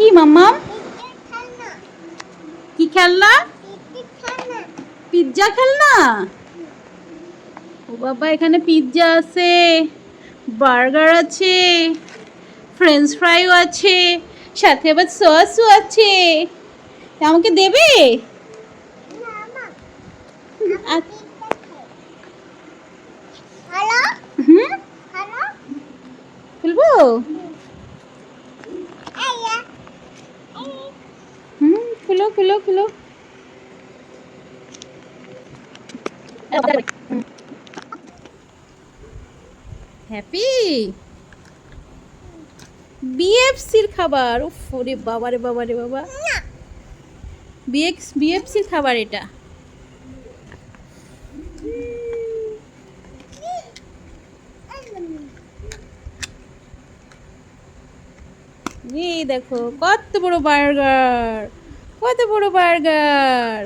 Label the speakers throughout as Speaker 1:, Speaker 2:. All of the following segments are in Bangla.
Speaker 1: কি মাম্মাম? কি খেলনা? পিৎজা খেলনা? ও বাবা এখানে পিৎজা আছে বার্গার আছে ফ্রেঞ্চ ফ্রাইও আছে সাথে আবার সসও আছে। আমাকে দেবে? খুলবো
Speaker 2: আয়া
Speaker 1: হুম খুলো খুলো খুলো। হ্যাপি বিএফসির খাবার। উফ, ওরে বাবা রে বাবা রে, বাবা। বিএক্স বিএফসির খাবার এটা। এই দেখো, কত বড় বার্গার। কত বড় বার্গার।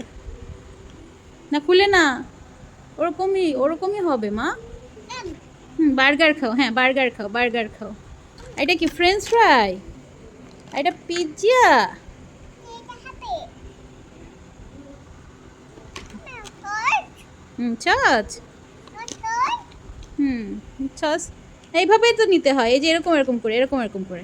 Speaker 1: না, খুলে না। ওরকমই ওরকমই হবে, মা। হুম, বার্গার খাও হ্যাঁ বার্গার খাও বার্গার খাও। এটা কি ফ্রেঞ্চ ফ্রাই এটা পিৎজা হুম, চচ। হুম সস এইভাবেই তো নিতে হয়, এই যে এরকম এরকম করে, এরকম এরকম করে।